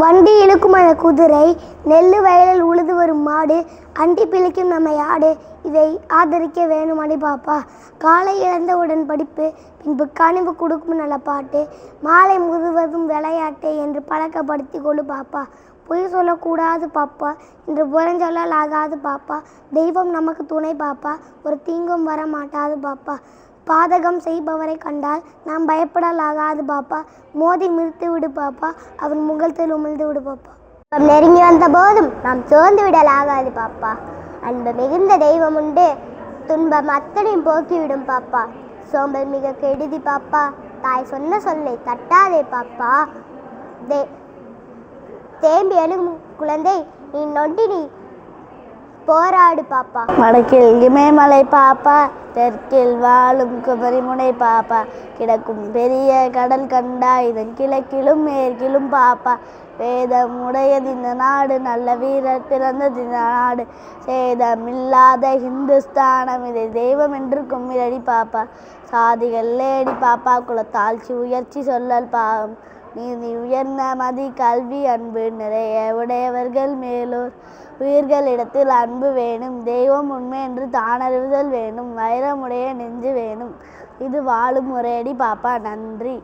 வண்டி இழுக்கும் அந்த குதிரை நெல் வயலில் உழுது வரும் மாடு அண்டி பிழைக்கும் நம்ம யாடு இதை ஆதரிக்க வேணுமாடி பாப்பா. காலை இழந்தவுடன் படிப்பு பின்பு கனிவு கொடுக்கும் நல்ல பாட்டு மாலை முழுவதும் விளையாட்டு என்று பழக்கப்படுத்தி கொள்ளு பாப்பா. பொய் சொல்லக்கூடாது பாப்பா இன்று புறஞ்சொல்லால் ஆகாது பாப்பா. தெய்வம் நமக்கு துணை பாப்பா ஒரு தீங்கும் வர மாட்டாது பாப்பா. பாதகம் செய்பவரை கண்டால் நாம் பயப்படலாகாது பாப்பா. மோதி மிதித்து விடு பாப்பா. அவன் முகத்தில் உமிழ்ந்து விடு பாப்பா. துன்பம் நெருங்கி வந்த போதும் நாம் சோர்ந்து விடலாகாது பாப்பா. அன்பு மிகுந்த தெய்வம் உண்டு. துன்பம் அத்தனையும் போக்கிவிடும் பாப்பா. சோம்பல் மிக கெடுதி பாப்பா. தாய் சொன்ன சொல்லை தட்டாதே பாப்பா. தே தேம்பி எழும் குழந்தை நீ நொண்டி நீ போராடு பாப்பா. வடக்கில் இமயமலை பாப்பா. தெற்கில் வாழும் குமரிமுனை பாப்பா. கிடக்கும் பெரிய கடல் கண்டா இதன் கிழக்கிலும் மேற்கிலும் பாப்பா. வேதம் உடையது இந்த நாடு நல்ல வீரர் பிறந்தது இந்த நாடு. சேதமில்லாத ஹிந்துஸ்தானம் இதை தெய்வம் என்று கும்மிரடி பாப்பா. சாதிகள் லேடி பாப்பா. குலத்தாழ்ச்சி உயர்ச்சி சொல்லல் பாவம். நீதி உயர்ந்த மதி கல்வி அன்பு நிறைய உடையவர்கள் மேலோர். உயிர்களிடத்தில் அன்பு வேணும் தெய்வம் உண்மை என்று தானறிவுதல் வேணும் வைரமுடைய நெஞ்சு வேணும். இது வாழும் முறையடி பாப்பா நன்றி.